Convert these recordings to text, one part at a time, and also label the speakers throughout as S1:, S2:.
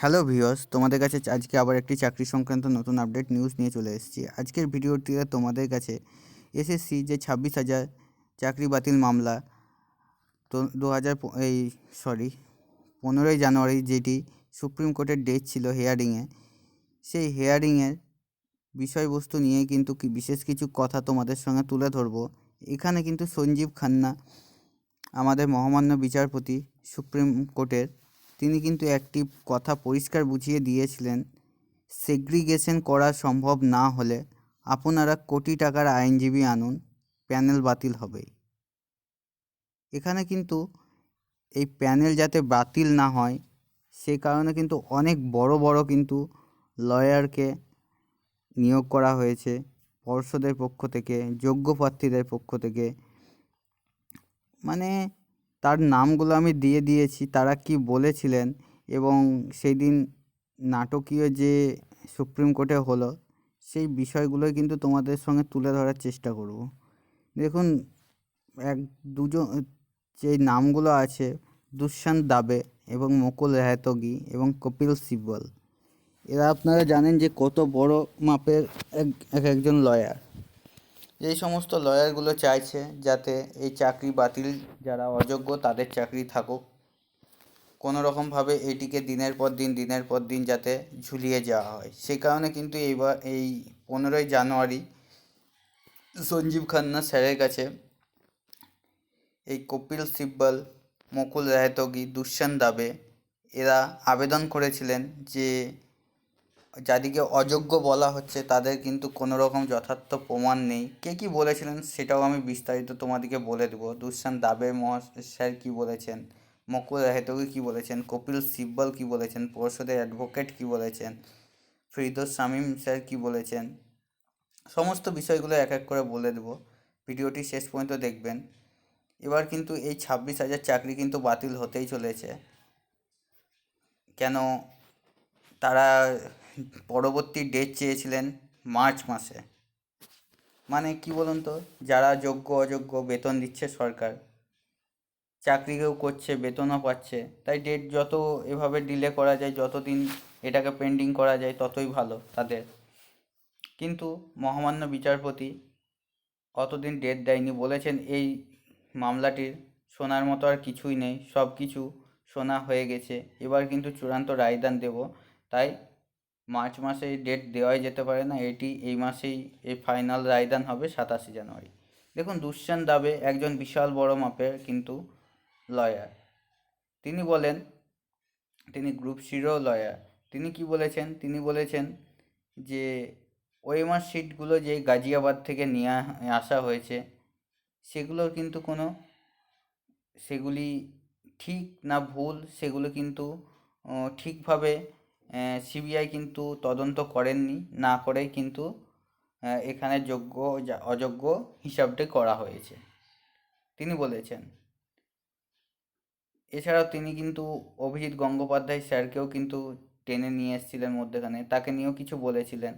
S1: Hello viewers, তোমাদের কাছে আজকে আবার একটি চাকরি সংক্রান্ত নতুন আপডেট নিউজ নিয়ে চলে এসেছি। আজকের ভিডিওটিতে তোমাদের কাছে এসএসসি যে ছাব্বিশ হাজার চাকরি বাতিল মামলা, তো দু হাজার এই সরি, পনেরোই জানুয়ারি যেটি সুপ্রিম কোর্টের ডেট ছিল হেয়ারিংয়ে, সেই হেয়ারিংয়ের বিষয়বস্তু নিয়ে কিন্তু কি বিশেষ কিছু কথা তোমাদের সঙ্গে তুলে ধরবো। এখানে কিন্তু সঞ্জীব খান্না, আমাদের মহামান্য বিচারপতি সুপ্রিম কোর্টের তিনি কিন্তু একটি কথা পরিষ্কার বুঝিয়ে দিয়েছিলেন, সেগ্রিগেশন করা সম্ভব না হলে আপনারা কোটি টাকার আইনজীবী আনুন, প্যানেল বাতিল হবেই এখানে কিন্তু এই প্যানেল যাতে বাতিল না হয়, সে কারণে কিন্তু অনেক বড় বড় কিন্তু লয়ারকে নিয়োগ করা হয়েছে, পর্ষদের পক্ষ থেকে, যোগ্য প্রার্থীদের পক্ষ থেকে। মানে তার নামগুলো আমি দিয়ে দিয়েছি, তারা কি বলেছিলেন এবং সেই দিন নাটকীয় যে সুপ্রিম কোর্টে হলো, সেই বিষয়গুলোই কিন্তু তোমাদের সঙ্গে তুলে ধরার চেষ্টা করব। দেখুন, এক দুজন, যে নামগুলো আছে, দুষ্যন্ত দাবে এবং মুকুল রহতগি এবং কপিল সিব্বল। এরা আপনারা জানেন যে কত বড় মাপের এক একজন লয়ার এই সমস্ত লয়ারগুলো চাইছে যাতে এই চাকরি বাতিল, যারা অযোগ্য তাদের চাকরি থাকুক, কোনো রকমভাবে এটিকে দিনের পর দিন, দিনের পর দিন যাতে ঝুলিয়ে যাওয়া হয়। সেই কারণে কিন্তু এইবার এই পনেরোই জানুয়ারি সঞ্জীব খান্না স্যারের কাছে এই কপিল সিব্বল, মুকুল রায়তগি দুষ্যন্ত দাবে এরা আবেদন করেছিলেন যে যাদেরকে অযোগ্য বলা হচ্ছে, তাদের কিন্তু কোনো রকম যথার্থ প্রমাণ নেই। কে কী বলেছিলেন সেটাও আমি বিস্তারিত তোমাদেরকে বলে দেবো। দুষ্যন্ত দাবে মহা স্যার কী বলেছেন? মকুল রাহেতগি কী বলেছেন? কপিল সিব্বল কী বলেছেন? পর্ষদের অ্যাডভোকেট কী বলেছেন? ফিরদোস শামীম স্যার কী বলেছেন? সমস্ত বিষয়গুলো এক এক করে বলে দেবো। ভিডিওটি শেষ পর্যন্ত দেখবেন। এবার কিন্তু এই ছাব্বিশ হাজার চাকরি কিন্তু বাতিল হতেই চলেছে। কেন তারা পরবর্তী ডেট চেয়েছিলেন মার্চ মাসে। মানে কি বলুন তো, যারা যোগ্য, অযোগ্য বেতন দিচ্ছে সরকার, চাকরি কেউ করছে, বেতনও পাচ্ছে, তাই ডেট যত এভাবে ডিলে করা যায়, যতদিন এটাকে পেন্ডিং করা যায়, ততই ভালো তাদের। কিন্তু মহামান্য বিচারপতি অতদিন ডেট দেয়নি, বলেছেন এই মামলাটির শোনার মতো আর কিছুই নেই সব কিছু শোনা হয়ে গেছে, এবার কিন্তু চূড়ান্ত রায়দান দেব, তাই মার্চ মাসে ডেট দেওয়াই যেতে পারে না, এটি এই মাসেই এই ফাইনাল রায়দান হবে সাতাশে জানুয়ারি। দেখুন দুষ্যন্ত দাবে একজন বিশাল বড় মাপের কিন্তু লয়ার তিনি বলেন, তিনি গ্রুপ সিরো লয়ার তিনি কি বলেছেন? তিনি বলেছেন যে ওয়েমার সিটগুলো যে গাজিয়াবাদ থেকে নিয়ে আসা হয়েছে, সেগুলোর কিন্তু কোনো, সেগুলি ঠিক না ভুল, সেগুলো কিন্তু ঠিকভাবে সিবিআই কিন্তু তদন্ত করেননি, না করেই কিন্তু এখানে যোগ্য অযোগ্য হিসাবটি করা হয়েছে। তিনি বলেছেন, এছাড়াও তিনি কিন্তু অভিজিৎ গঙ্গোপাধ্যায় স্যারকেও কিন্তু টেনে নিয়ে এসেছিলেন মধ্যেখানে, তাকে নিয়েও কিছু বলেছিলেন,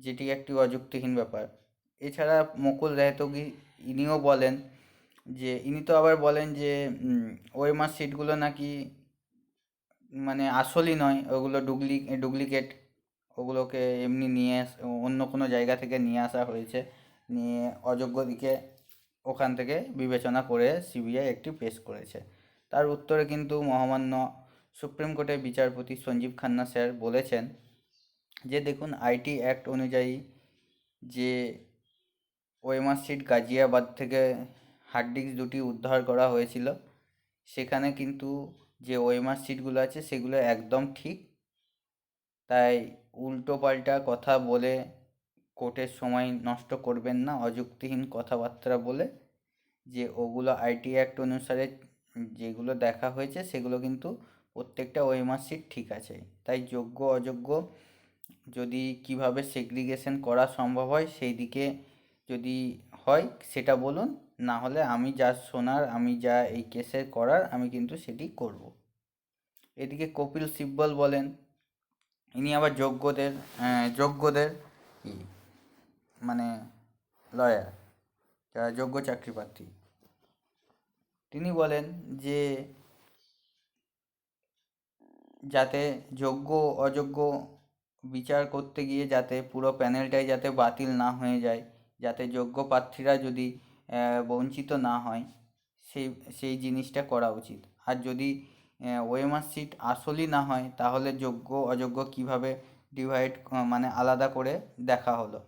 S1: যেটি একটি অযুক্তিহীন ব্যাপার। এছাড়া মুকুল রহতগি ইনিও বলেন যে, ইনি তো আবার বলেন যে ওয়েমার সিটগুলো নাকি মানে আসলই নয়, ওগুলো ডুপ্লি ডুপ্লিকেট ওগুলোকে এমনি নিয়ে অন্য কোনো জায়গা থেকে নিয়ে আসা হয়েছে। নিয়ে অযোগ্য দিকে ওখান থেকে বিবেচনা করে সিবিআই একটি পেশ করেছে। তার উত্তরে কিন্তু মহামান্য সুপ্রিম কোর্টের বিচারপতি সঞ্জীব খান্না স্যার বলেছেন যে, দেখুন, আইটি অ্যাক্ট অনুযায়ী যে ওয়েমার সিট গাজিয়াবাদ থেকে হার্ড ডিস্ক দুটি উদ্ধার করা হয়েছিল, সেখানে কিন্তু যে ওয়েমার সিটগুলো আছে সেগুলো একদম ঠিক। তাই উল্টো পাল্টা কথা বলে কোর্টের সময় নষ্ট করবেন না, অযুক্তিহীন কথাবার্তা বলে। যে ওগুলো আইটি অ্যাক্ট অনুসারে যেগুলো দেখা হয়েছে সেগুলো কিন্তু প্রত্যেকটা ওয়েমার সিট ঠিক আছে। তাই যোগ্য, অযোগ্য যদি কীভাবে সেগ্রিগেশন করা সম্ভব হয়, সেই দিকে যদি হয় সেটা বলুন। না হলে আমি যা শোনার, আমি যা এই কেসের করার, আমি কিন্তু সেটি করব। এদিকে কপিল সিব্বল বলেন, ইনি আবার যোগ্যদের যোগ্যদের মানে লয়ার যারা যোগ্য চাকরি প্রার্থী। তিনি বলেন যে, যাতে যোগ্য, অযোগ্য বিচার করতে গিয়ে যাতে পুরো প্যানেলটাই যাতে বাতিল না হয়ে যায়, যাতে যোগ্য প্রার্থীরা যদি বঞ্চিত না হয়, সেই সেই জিনিসটা করা উচিত। আর যদি ওএমআর সিট আসলই না হয়, তাহলে যোগ্য, অযোগ্য কীভাবে ডিভাইড মানে আলাদা করে দেখা হলো?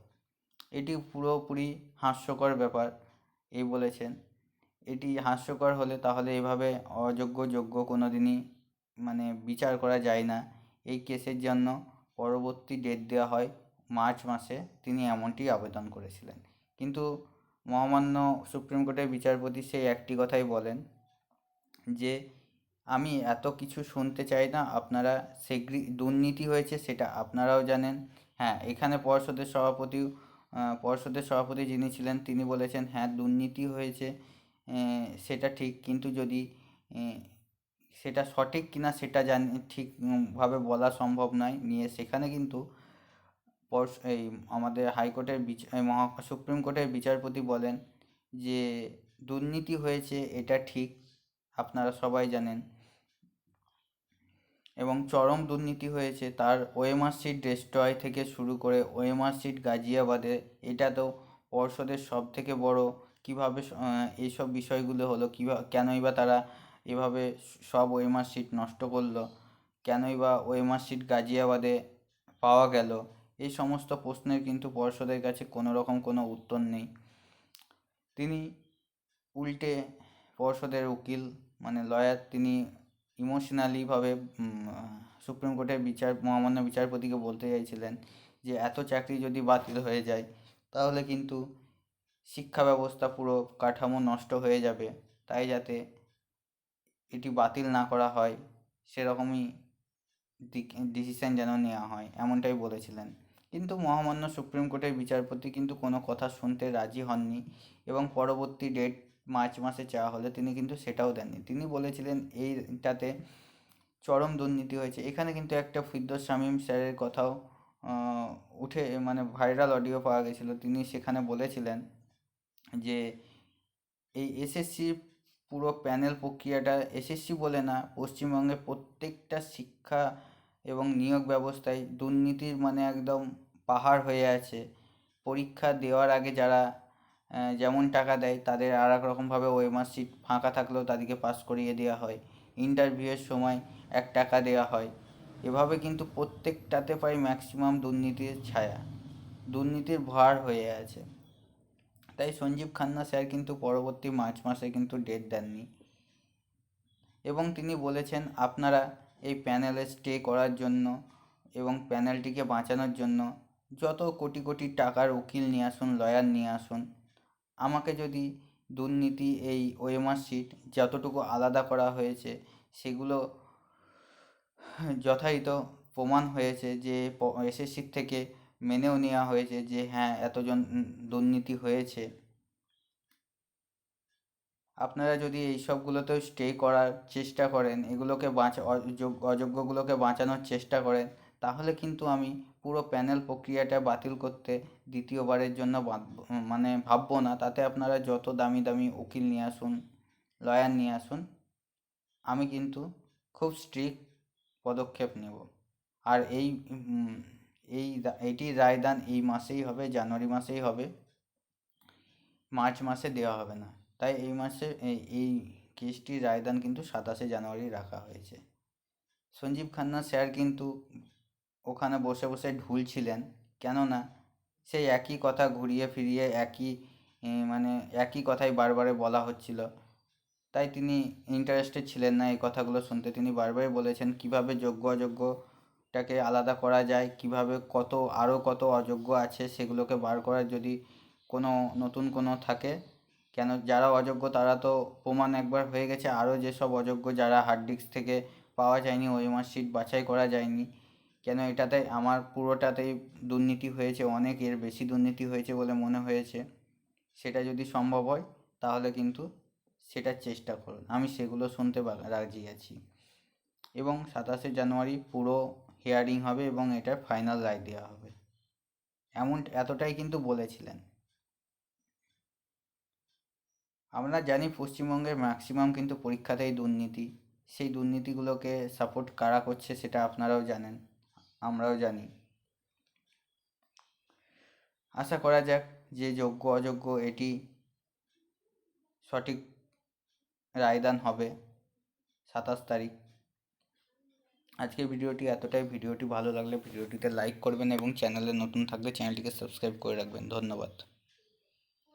S1: এটি পুরোপুরি হাস্যকর ব্যাপার, এই বলেছেন। এটি হাস্যকর হলে তাহলে এভাবে অযোগ্য, যোগ্য কোনো দিনই মানে বিচার করা যায় না। এই কেসের জন্য পরবর্তী ডেট দেওয়া হয়, মার্চ মাসে তিনি এমনটি আবেদন করেছিলেন। কিন্তু মহামান্য সুপ্রিম কোর্টের বিচারপতি সেই একটি কথাই বলেন যে, আমি এত কিছু শুনতে চাই না, আপনারা সেগ্রি, দুর্নীতি হয়েছে সেটা আপনারাও জানেন। হ্যাঁ এখানে পর্ষদের সভাপতিও পর্ষদের সভাপতি যিনি ছিলেন, তিনি বলেছেন হ্যাঁ দুর্নীতি হয়েছে সেটা ঠিক, কিন্তু যদি সেটা সঠিক কিনা, সেটা জানি ঠিকভাবে বলা সম্ভব নয়। নিয়ে সেখানে কিন্তু এই আমাদের হাইকোর্টের মহা, সুপ্রিম কোর্টের বিচারপতি বলেন যে, দুর্নীতি হয়েছে, এটা ঠিক, আপনারা সবাই জানেন। এবং চরম দুর্নীতি হয়েছে, তার ওএমআর সিট ডেস্ট্রয় থেকে শুরু করে ওএমআর সিট গাজিয়াবাদে, এটা তো পর্ষদের সব থেকে বড় কীভাবে এইসব বিষয়গুলো হলো কীভাবে কেনই বা তারা এভাবে সব ওএমআর সিট নষ্ট করল, কেনই বা ওএমআর সিট গাজিয়াবাদে পাওয়া গেল। এই সমস্ত প্রশ্নের কিন্তু পর্ষদের কাছে কোনো রকম কোনো উত্তর নেই। তিনি উল্টে পর্ষদের উকিল মানে লয়ার, তিনি ইমোশনালিভাবে সুপ্রিম কোর্টের বিচার, মহামান্য বিচারপতিকে বলতে চাইছিলেন যে, এত চাকরি যদি বাতিল হয়ে যায়, তাহলে কিন্তু শিক্ষা ব্যবস্থা পুরো কাঠামো নষ্ট হয়ে যাবে। তাই যাতে এটি বাতিল না করা হয়, সেরকমই ডিসিশান যেন নেওয়া হয়। এমনটাই বলেছিলেন। কিন্তু মহামান্য সুপ্রিম কোর্টের বিচারপতি কিন্তু কোনো কথা শুনতে রাজি হননি এবং পরবর্তী ডেট মার্চ মাসে চাওয়া হলে তিনি কিন্তু সেটাও দেননি। তিনি বলেছিলেন, এইটাতে চরম দুর্নীতি হয়েছে। এখানে কিন্তু একটা ফিরদোস শামীম স্যারের কথাও উঠে মানে ভাইরাল অডিও পাওয়া গেছিল। তিনি সেখানে বলেছিলেন যে, এই এসএসসি পুরো প্যানেল প্রক্রিয়াটা এসএসসি বলে না, পশ্চিমবঙ্গের প্রত্যেকটা শিক্ষা এবং নিয়োগ ব্যবস্থায় দুর্নীতির মানে একদম পাহাড় হয়ে আছে। পরীক্ষা দেওয়ার আগে যারা যেমন টাকা দেয়, তাদের আর এক রকমভাবে ওএমআর সিট ফাঁকা থাকলেও তাদেরকে পাস করিয়ে দেওয়া হয়। ইন্টারভিউয়ের সময় এক টাকা দেওয়া হয়। এভাবে কিন্তু প্রত্যেকটাতে প্রায় ম্যাক্সিমাম দুর্নীতির ছায়া। দুর্নীতির ভার হয়ে আছে। তাই সঞ্জীব খান্না স্যার কিন্তু পরবর্তী মার্চ মাসে কিন্তু ডেট দেননি। এবং তিনি বলেছেন, আপনারা এই প্যানেলে স্টে করার জন্য এবং প্যানেলটিকে বাঁচানোর জন্য যত কোটি কোটি টাকার উকিল নিয়ে আসুন লয়ার নিয়ে আসুন, আমাকে যদি দুর্নীতি এই ওএমআর সিট যতটুকু আলাদা করা হয়েছে সেগুলো যথাযথ প্রমাণ হয়েছে যে এসএসসির থেকে মেনেও নেওয়া হয়েছে যে হ্যাঁ এতজন দুর্নীতি হয়েছে। আপনারা যদি এই সবগুলোতেও স্টে করার চেষ্টা করেন, এগুলোকে বাঁচা অযোগ্যগুলোকে বাঁচানোর চেষ্টা করেন, তাহলে কিন্তু আমি পুরো প্যানেল প্রক্রিয়াটা বাতিল করতে দ্বিতীয়বারের জন্য মানে ভাববো না। তাতে আপনারা যত দামি দামি উকিল নিয়ে আসুন লয়ার নিয়ে আসুন, আমি কিন্তু খুব স্ট্রিক্ট পদক্ষেপ নেব। আর এই এই এইটির রায়দান এই মাসেই হবে, জানুয়ারি মাসেই হবে। মার্চ মাসে দেওয়া হবে না। তাই এই মাসে এই কেসটির রায়দান কিন্তু সাতাশে জানুয়ারি রাখা হয়েছে। সঞ্জীব খান্না স্যার কিন্তু ওখানে বসে বসে ঢুলছিলেন, কেননা সেই একই কথা ঘুরিয়ে ফিরিয়ে একই মানে একই কথাই বারবারে বলা হচ্ছিল। তাই তিনি ইন্টারেস্টেড ছিলেন না এই কথাগুলো শুনতে। তিনি বারবারই বলেছেন, কীভাবে যোগ্য অযোগ্যটাকে আলাদা করা যায়? কীভাবে কত আরও কত অযোগ্য আছে সেগুলোকে বার করার যদি কোনো নতুন কোনো থাকে কেন যারা অযোগ্য তারা তো প্রমাণ একবার হয়ে গেছে। আরও যেসব অযোগ্য যারা হার্ড ডিস্ক থেকে পাওয়া যায়নি, ওই মার্কশিট বাছাই করা যায়নি। কেন এটাতে আমার পুরোটাতেই দুর্নীতি হয়েছে, অনেক এর বেশি দুর্নীতি হয়েছে বলে মনে হয়েছে। সেটা যদি সম্ভব হয়, তাহলে কিন্তু সেটার চেষ্টা করুন। আমি সেগুলো শুনতে রাজি আছি। এবং সাতাশে জানুয়ারি পুরো হিয়ারিং হবে এবং এটার ফাইনাল রায় দেওয়া হবে। এমন, এতটাই কিন্তু বলেছিলেন। আমরা জানি পশ্চিমবঙ্গের ম্যাক্সিমাম কিন্তু পরীক্ষাতেই দুর্নীতি। সেই দুর্নীতিগুলোকে সাপোর্ট কারা করছে সেটা আপনারাও জানেন, আমরাও জানি। আশা করা যাক যে যোগ্য অযোগ্য এটি সঠিক রায়দান হবে সাতাশ তারিখ। আজকের ভিডিওটি এতটাই। ভিডিওটি ভালো লাগলে ভিডিওটিতে লাইক করবেন এবং চ্যানেলে নতুন থাকলে চ্যানেলটিকে সাবস্ক্রাইব করে রাখবেন। ধন্যবাদ।